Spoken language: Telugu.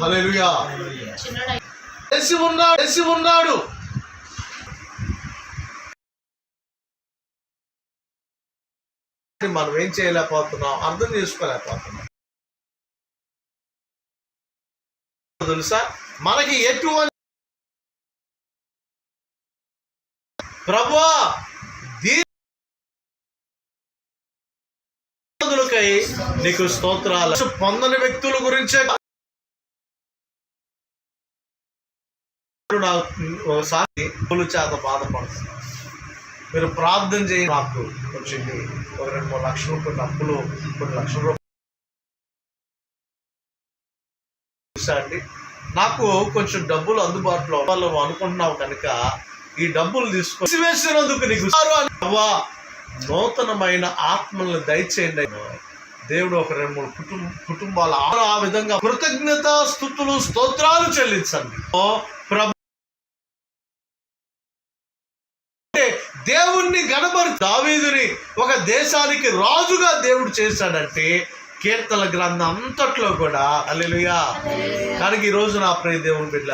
హల్లెలూయా. చేసి ఉన్నాడు చేసి ఉన్నాడు. మనం ఏం చేయలేకపోతున్నాం అర్థం చేసుకోలేకపోతున్నాం. తెలుసా? మనకి ఎటువంటి ప్రభువా నీకు స్తోత్రాలు. పొందని వ్యక్తుల గురించే నాకు ఒకసారి పూలు చేత బాధపడుతున్నాను మీరు ప్రార్థన చేయండి నాకు వచ్చింది. ఒక రెండు మూడు లక్షలు కొన్ని అప్పులు కొన్ని లక్షల రూపాయలు. తెలుసా అండి. నాకు కొంచెం డబ్బులు అందుబాటులో వాళ్ళు అనుకుంటున్నావు కనుక ఈ డబ్బులు తీసుకొని వేసినందుకు నీకు అవ్వా నూతనమైన ఆత్మల్ని దయచేయండి. దేవుడు ఒక రెండు మూడు కుటుంబ కుటుంబాల ఆ విధంగా కృతజ్ఞత స్థుతులు స్తోత్రాలు చెల్లించండి. ప్రభు దేవుణ్ణి గణపరి దావీదుని ఒక దేశానికి రాజుగా దేవుడు చేశాడంటే కీర్తన గ్రంథం అంతట్లో కూడా. అల్లెలుయా కనుక ఈ రోజు నా ప్రియ దేవుని బిడ్డ